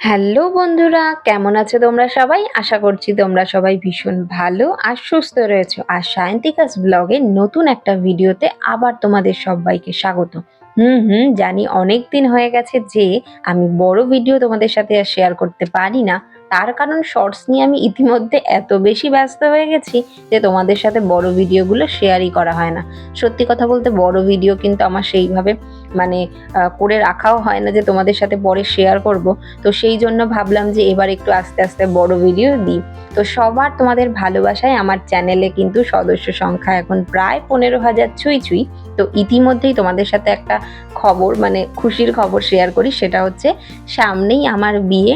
Hello বন্ধুরা, কেমন আছো তোমরা সবাই? আশা করছি তোমরা সবাই ভীষণ ভালো আর সুস্থ রয়েছো। আর সায়ন্তিকাস ব্লগের নতুন একটা ভিডিওতে আবার তোমাদের সবাইকে স্বাগত। হুম হুম, জানি অনেক দিন হয়ে গেছে যে আমি বড় ভিডিও তোমাদের সাথে আর শেয়ার করতে পারি না। তার কারণ শর্টস নিয়ে আমি ইতিমধ্যে এত বেশি ব্যস্ত হয়ে গেছি যে তোমাদের সাথে বড় ভিডিওগুলো শেয়ারই করা হয় না। সত্যি কথা বলতে বড় ভিডিও কিন্তু আমার সেইভাবে মানে করে রাখাও হয় না যে তোমাদের সাথে পরে শেয়ার করব। তো সেই জন্য ভাবলাম যে এবার একটু আস্তে আস্তে বড় ভিডিও দিই। তো সবার তোমাদের ভালোবাসায় আমার চ্যানেলে কিন্তু সদস্য সংখ্যা এখন প্রায় পনেরো হাজার ছুঁই ছুঁই। তো ইতিমধ্যেই তোমাদের সাথে একটা খবর মানে খুশির খবর শেয়ার করি, সেটা হচ্ছে সামনেই আমার বিয়ে।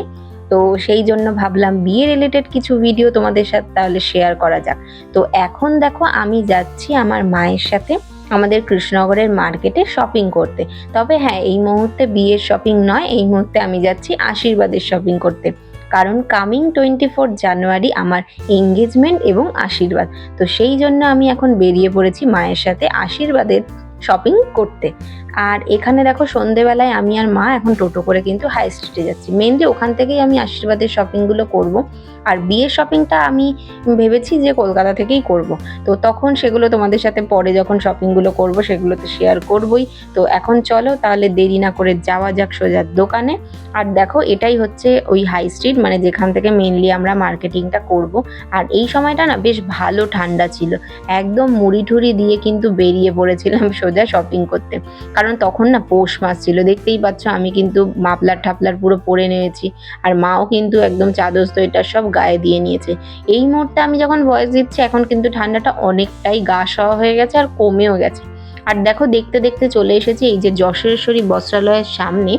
তো সেই জন্য ভাবলাম বিয়ে রিলেটেড কিছু ভিডিও তোমাদের সাথে তাহলে শেয়ার করা যাক। তো এখন দেখো আমি যাচ্ছি আমার মায়ের সাথে আমাদের কৃষ্ণনগরের মার্কেটে শপিং করতে। তবে হ্যাঁ এই মুহূর্তে বিয়ের শপিং নয়, এই মুহূর্তে আমি যাচ্ছি আশীর্বাদের শপিং করতে। কারণ কামিং টোয়েন্টি ফোর জানুয়ারি আমার এঙ্গেজমেন্ট এবং আশীর্বাদ। তো সেই জন্য আমি এখন বেরিয়ে পড়েছি মায়ের সাথে আশীর্বাদের শপিং করতে। আর এখানে দেখো সন্ধেবেলায় আমি আর মা এখন টোটো করে কিন্তু হাই স্ট্রিটে যাচ্ছি। মেনলি ওখান থেকেই আমি আশীর্বাদের শপিংগুলো করব। আর বিয়ের শপিংটা আমি ভেবেছি যে কলকাতা থেকেই করব। তো তখন সেগুলো তোমাদের সাথে পরে যখন শপিংগুলো করব সেগুলো তো শেয়ার করবই। তো এখন চলো, তাহলে দেরি না করে যাওয়া যাক সোজার দোকানে। আর দেখো, এটাই হচ্ছে ওই হাই স্ট্রিট মানে যেখান থেকে মেনলি আমরা মার্কেটিংটা করব। আর এই সময়টা না বেশ ভালো ঠান্ডা ছিল। একদম মুড়ি ঠুড়ি দিয়ে কিন্তু বেরিয়ে পড়েছিলাম সোজা শপিং করতে। কারণ তখন না পৌষ মাস ছিল, দেখতেই পাচ্ছ আমি কিন্তু মাপলার ঠাপলার পুরো পরে নিয়েছি আর মাও কিন্তু একদম চাদর সোয়েটার সব গায়ে দিয়ে নিয়েছে। এই মুহূর্তে আমি যখন ভয়েস দিচ্ছি, এখন কিন্তু ঠান্ডাটা অনেকটাই গা সওয়া হয়ে গেছে আর কমেও গেছে। আর দেখো, দেখতে দেখতে চলে এসেছি এই যে যশোরেশ্বরী বস্ত্রালয়ের সামনে।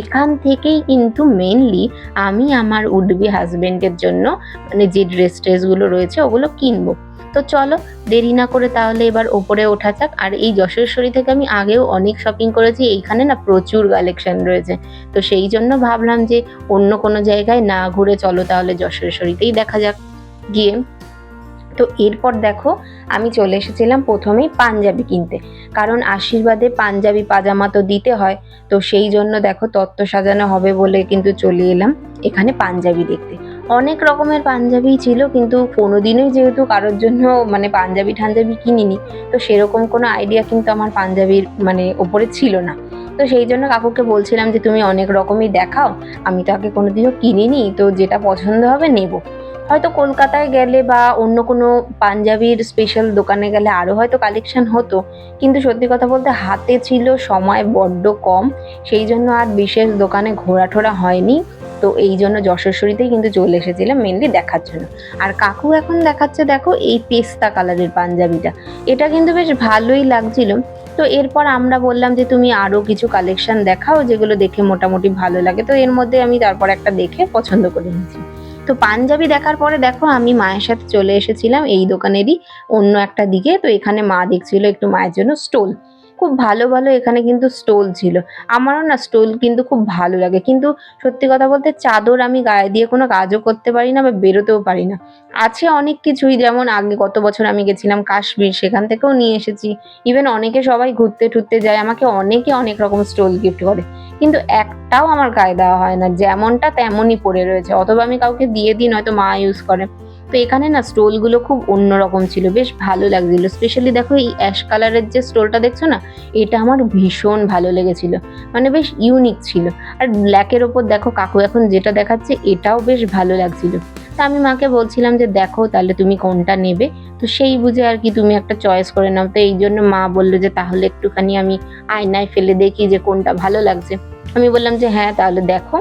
এখান থেকেই কিন্তু মেনলি আমি আমার উডবি হাজবেন্ডের জন্য মানে যে ড্রেস ট্রেসগুলো রয়েছে, ওগুলো কিনবো। তো চলো, দেরি না করে তাহলে এবার ওপরে ওঠা যাক। আর এই যশোরেশ্বরী থেকে আমি আগেও অনেক শপিং করেছি, এইখানে না প্রচুর কালেকশন রয়েছে। তো সেই জন্য ভাবলাম যে অন্য কোনো জায়গায় না ঘুরে চলো তাহলে যশোরেশ্বরীতেই দেখা যাক। গিয়ে তো এরপর দেখো, আমি চলে এসেছিলাম প্রথমেই পাঞ্জাবি কিনতে। কারণ আশীর্বাদে পাঞ্জাবি পাজামা তো দিতে হয়। তো সেই জন্য দেখো তত্ত্ব সাজানো হবে বলে কিন্তু চলে এলাম এখানে পাঞ্জাবি দেখতে। অনেক রকমের পাঞ্জাবি ছিল, কিন্তু কোনোদিনই যেহেতু কারোর জন্য মানে পাঞ্জাবি ঠাঞ্জাবি কিনিনি, তো সেরকম কোনো আইডিয়া কিন্তু আমার পাঞ্জাবির মানে ওপরে ছিল না। তো সেই জন্য কাকুকে বলছিলাম যে, তুমি অনেক রকমই দেখাও, আমি তো আগে কোনোদিনও কিনিনি, তো যেটা পছন্দ হবে নেব। হয়তো কলকাতায় গেলে বা অন্য কোনো পাঞ্জাবির স্পেশাল দোকানে গেলে আরও হয়তো কালেকশন হতো, কিন্তু সত্যি কথা বলতে হাতে ছিল, সময় বড্ড কম, সেই জন্য আর বিশেষ দোকানে ঘোরা টোরা হয়নি। তো এই জন্য যশস্বরীতেই কিন্তু চলে এসেছিলাম মেনলি দেখার জন্য। আর কাকু এখন দেখাচ্ছে, দেখো, এই পেস্তা কালারের পাঞ্জাবিটা। এটা কিন্তু বেশ ভালোই লাগছিল। তো এরপর আমরা বললাম যে, তুমি আরও কিছু কালেকশন দেখাও যেগুলো দেখে মোটামুটি ভালো লাগে। তো এর মধ্যে আমি তারপর একটা দেখে পছন্দ করে নিয়েছি। তো পাঞ্জাবি দেখার পরে দেখো, আমি মায়ের সাথে চলে এসেছিলাম এই দোকানেরই অন্য একটা দিকে। তো এখানে মা দেখছিল একটু মায়ের জন্য স্টোল খুব ভালো ভালো এখানে কিন্তু স্টোল ছিল। আমারও না স্টোল কিন্তু খুব ভালো লাগে। কিন্তু সত্যি কথা বলতে চাদর আমি গায়ে দিয়ে কোনো কাজও করতে পারি না বা বেরোতেও পারি না। আছে অনেক কিছুই, যেমন আগে গত বছর আমি গেছিলাম কাশ্মীর, সেখান থেকেও নিয়ে এসেছি। ইভেন অনেকে সবাই ঘুরতে টুরতে যায়, আমাকে অনেকে অনেক রকম স্টোল গিফট করে। কিন্তু একটাও আমার গায়ে দেওয়া হয় না, যেমনটা তেমনই পড়ে রয়েছে। অথবা আমি কাউকে দিয়ে দিই, নয়তো মা ইউজ করে। তো এখানে না স্টোলগুলো খুব অন্যরকম ছিল, বেশ ভালো লাগছিল। স্পেশালি দেখো এই অ্যাশ কালারের যে স্টোলটা দেখছ না, এটা আমার ভীষণ ভালো লেগেছিল মানে বেশ ইউনিক ছিল। আর ব্ল্যাকের ওপর দেখো কাকু এখন যেটা দেখাচ্ছে, এটাও বেশ ভালো লাগছিল। তা আমি মাকে বলছিলাম যে দেখো তাহলে তুমি কোনটা নেবে? তো সেই বুঝে আর কি তুমি একটা চয়েস করে নাও। তো এই জন্য মা বলল যে তাহলে একটুখানি আমি আয়নায় ফেলে দেখি যে কোনটা ভালো লাগছে। আমি বললাম যে হ্যাঁ তাহলে দেখো।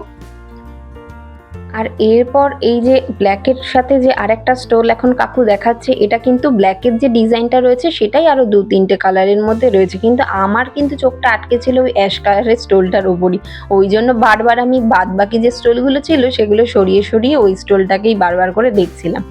আর এরপর এই যে ব্ল্যাকের সাথে যে আরেকটা স্টোল এখন কাকু দেখাচ্ছে, এটা কিন্তু ব্ল্যাকের যে ডিজাইনটা রয়েছে, সেটাই আরও দু তিনটে কালারের মধ্যে রয়েছে। কিন্তু আমার কিন্তু চোখটা আটকে ছিল ওই অ্যাশ কালারের স্টোলটার ওপরই ওই জন্য বারবার আমি বাদ বাকি যে স্টোলগুলো ছিল, সেগুলো সরিয়ে সরিয়ে ওই স্টোলটাকেই বারবার করে দেখছিলাম।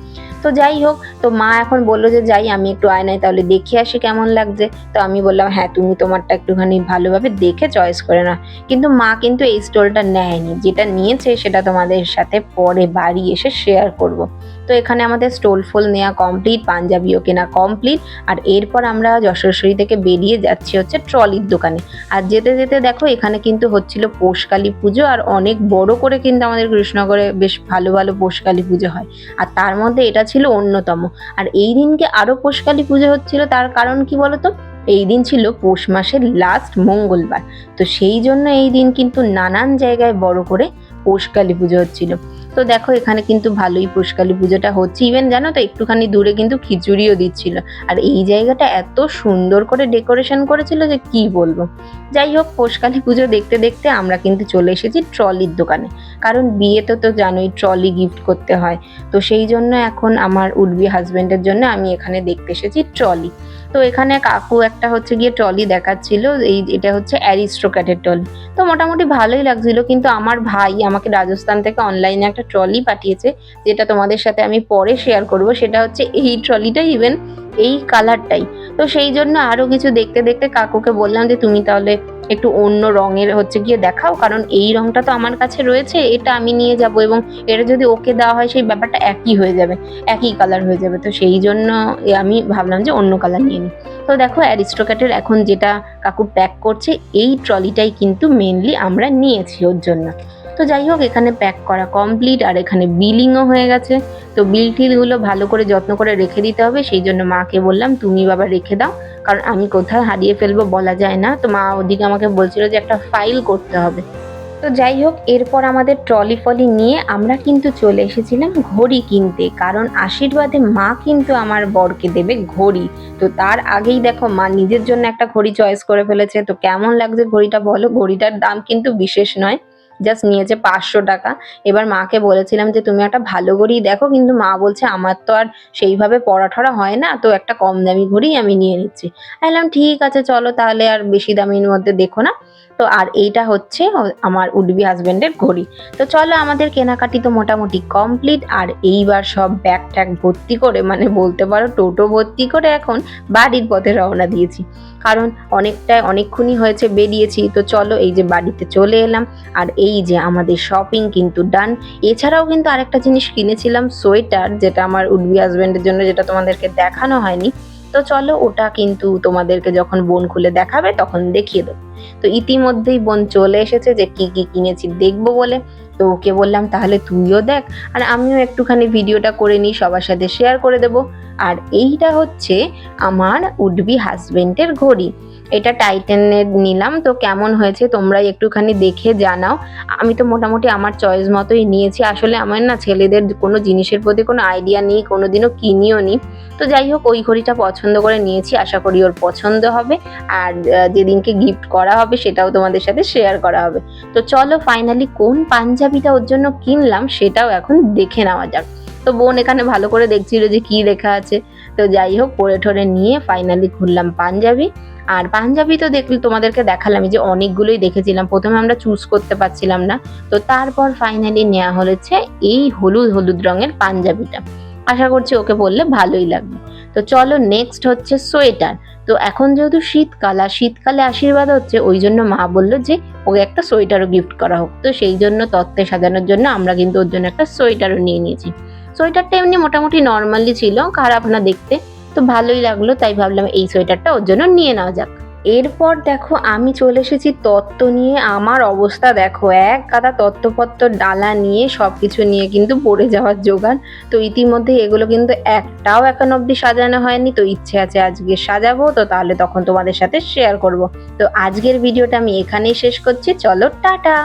তো যাই হোক, তো মা এখন বলল যে, যাই, আমি একটু আয়নায় তাহলে দেখে আসি কেমন লাগছে। তো আমি বললাম হ্যাঁ তুমি তোমারটা একটুখানি ভালোভাবে দেখে চয়েস করে না কিন্তু মা কিন্তু এই স্টোলটা নেয়নি। যেটা নিয়েছে সেটা তোমাদের সাথে পরে বাড়ি এসে শেয়ার করব। তো এখানে আমাদের স্টোল ফোল নেওয়া কমপ্লিট পাঞ্জাবিও কেনা কমপ্লিট আর এরপর আমরা যশোরশ্বরী থেকে বেরিয়ে যাচ্ছি হচ্ছে ট্রলির দোকানে। আর যেতে যেতে দেখো, এখানে কিন্তু হচ্ছিল পোষকালী পুজো, আর অনেক বড় করে কিন্তু আমাদের কৃষ্ণনগরে বেশ ভালো ভালো পোষকালী পুজো হয়। আর তার মধ্যে এটা ছিল অন্যতম। আর এই দিনকে আরও পোষকালী পুজো হচ্ছিল, তার কারণ কি বলতো? এই দিন ছিল পৌষ মাসের লাস্ট মঙ্গলবার। তো সেই জন্য এই দিন কিন্তু নানান জায়গায় বড় করে পৌষকালী পুজো হচ্ছিল। তো দেখো, এখানে কিন্তু ভালোই পৌষকালী পুজোটা হচ্ছে। ইভেন জানো তো, একটুখানি দূরে কিন্তু খিচুড়িও দিচ্ছিল। আর এই জায়গাটা এত সুন্দর করে ডেকোরেশন করেছিল যে কি বলব। যাই হোক, পৌষকালী পুজো দেখতে দেখতে আমরা কিন্তু চলে এসেছি ট্রলির দোকানে। কারণ বিয়েতে তো জানোই, ট্রলি গিফট করতে হয়। তো সেই জন্য এখন আমার উডবি হাজব্যান্ডের জন্য আমি এখানে দেখতে এসেছি ট্রলি। তো এখানে কাকু একটা হচ্ছে গিয়ে ট্রলি দেখাচ্ছিল, এই এটা হচ্ছে অ্যারিস্ট্রোক্যাটের ট্রলি। তো মোটামুটি ভালোই লাগছিল, কিন্তু আমার ভাই আমাকে রাজস্থান থেকে অনলাইনে একটা ট্রলি পাঠিয়েছে, যেটা তোমাদের সাথে আমি পরে শেয়ার করব, সেটা হচ্ছে এই ট্রলিটা ইভেন এই কালারটাই তো সেই জন্য আরও কিছু দেখতে দেখতে কাকুকে বললাম যে, তুমি তাহলে একটু অন্য রঙের হচ্ছে গিয়ে দেখাও, কারণ এই রঙটা তো আমার কাছে রয়েছে, এটা আমি নিয়ে যাব এবং এটা যদি ওকে দেওয়া হয়, সেই ব্যাপারটা একই হয়ে যাবে, একই কালার হয়ে যাবে। তো সেই জন্য আমি ভাবলাম যে, অন্য কালার নিয়ে নিই তো দেখো অ্যারিস্টোক্যাটের এখন যেটা কাকু প্যাক করছে, এই ট্রলিটাই কিন্তু মেনলি আমরা নিয়েছি ওর জন্য। তো যাই হোক, এখানে প্যাক করা কমপ্লিট আর এখানে বিলিংও হয়ে গেছে। তো বিল টিলগুলো ভালো করে যত্ন করে রেখে দিতে হবে, সেই জন্য মাকে বললাম, তুমি বাবা রেখে দাও, কারণ আমি কোথায় হারিয়ে ফেলব বলা যায় না। তো মা ওদিকে আমাকে বলছিল যে, একটা ফাইল করতে হবে। তো যাই হোক, এরপর আমাদের ট্রলি ফলি নিয়ে আমরা কিন্তু চলে এসেছিলাম ঘড়ি কিনতে, কারণ আশীর্বাদে মা কিন্তু আমার বরকে দেবে ঘড়ি। তো তার আগেই দেখো, মা নিজের জন্য একটা ঘড়ি চয়েস করে ফেলেছে। তো কেমন লাগছে ঘড়িটা বলো? ঘড়িটার দাম কিন্তু বিশেষ নয়। জাস্ট নিয়েছে পাঁচশো টাকা। এবার মাকে বলেছিলাম যে, তুমি একটা ভালো ঘড়ি দেখো, কিন্তু মা বলছে, আমার তো আর সেইভাবে পড়াঠড়া হয় না, তো একটা কম দামি ঘড়ি আমি নিয়ে নিচ্ছি। বললাম, ঠিক আছে, চলো তাহলে আর বেশি দামির মধ্যে দেখো না। তো আর এইটা হচ্ছে আমার উডবি হাজবেন্ডের ঘড়ি। তো চলো আমাদের কেনাকাটি তো মোটামুটি কমপ্লিট আর এইবার সব ব্যাগ ট্যাগ ভর্তি করে মানে বলতে পারো টোটো ভর্তি করে এখন বাড়ির পথে রওনা দিয়েছি। কারণ অনেকটাই অনেকক্ষণই হয়েছে বেরিয়েছি, তো চলো এই যে বাড়িতে চলে এলাম। আর এই যে আমাদের শপিং কিন্তু ডান এছাড়াও কিন্তু আরেকটা জিনিস কিনেছিলাম, সোয়েটার, যেটা আমার উডবি হাজবেন্ডের জন্য, যেটা তোমাদেরকে দেখানো হয়নি। তো চলো ওটা কিন্তু তোমাদেরকে যখন বোন খুলে দেখাবে, তখন দেখিয়ে দেবো। তো ইতিমধ্যেই বোন চলে এসেছে যে কি কি কিনেছি দেখব বলে। তো ওকে বললাম, তাহলে তুইও দেখ, আর আমিও একটুখানি ভিডিওটা করে নিই, সবার সাথে শেয়ার করে দেব। আর এইটা হচ্ছে আমার উডবি হাজবেন্ডের ঘড়ি। এটা টাইটেনের নিলাম। তো কেমন হয়েছে তোমরা একটুখানি দেখে জানাও। আমি তো মোটামুটি আমার চয়েস মতোই নিয়েছি। আসলে আমার না ছেলেদের কোনো জিনিসের প্রতি কোনো আইডিয়া নেই, কোনোদিনও কিনিও নি। তো যাই হোক, ওই ঘড়িটা পছন্দ করে নিয়েছি। আশা করি ওর পছন্দ হবে। আর যেদিনকে গিফট করা হবে সেটাও তোমাদের সাথে শেয়ার করা হবে। তো চলো ফাইনালি কোন পাঞ্জাবিটা ওর জন্য কিনলাম সেটাও এখন দেখে নেওয়া যাক। তো বোন এখানে ভালো করে দেখছিল যে কি লেখা আছে। তো যাই হোক, পরে ঠরে নিয়ে ফাইনালি খুললাম পাঞ্জাবি। আর পাঞ্জাবি তো দেখলে তোমাদেরকে দেখালাম যে অনেকগুলোই দেখেছিলাম। প্রথমে আমরা চুজ করতে পারছিলাম না। তো তারপর ফাইনালি নেওয়া হয়েছে এই হলুদ হলুদ রঙের পাঞ্জাবিটা। আশা করছি ওকে বললে ভালোই লাগবে। তো চলো নেক্সট হচ্ছে সোয়েটার। তো এখন যেহেতু শীতকাল, আর শীতকালে আশীর্বাদ হচ্ছে, ওই জন্য মা বলল যে ওকে একটা সোয়েটারও গিফট করা হোক। তো সেই জন্য তত্ত্বে সাজানোর জন্য আমরা কিন্তু ওর জন্য একটা সোয়েটারও নিয়ে নিয়েছি। সোয়েটারটা এমনি মোটামুটি নর্মালি ছিল, খারাপ না দেখতে। তো ভালোই লাগল, তাই ভাবলাম এই সোয়েটারটা ওর জন্য নিয়ে নেওয়া যাক। এরপর দেখো আমি চলে এসেছি তত্ত্ব নিয়ে, আমার অবস্থা দেখো, এক কাদা তত্ত্বপত্র ডালা নিয়ে সব কিছু নিয়ে কিন্তু পড়ে যাওয়ার জোগাড় তো ইতিমধ্যে এগুলো কিন্তু একটাও এখন অবধি সাজানো হয়নি, তো ইচ্ছে আছে আজকে সাজাবো, তো তাহলে তখন তোমাদের সাথে শেয়ার করব। তো আজকের ভিডিওটা আমি এখানেই শেষ করছি, চলো টাটা!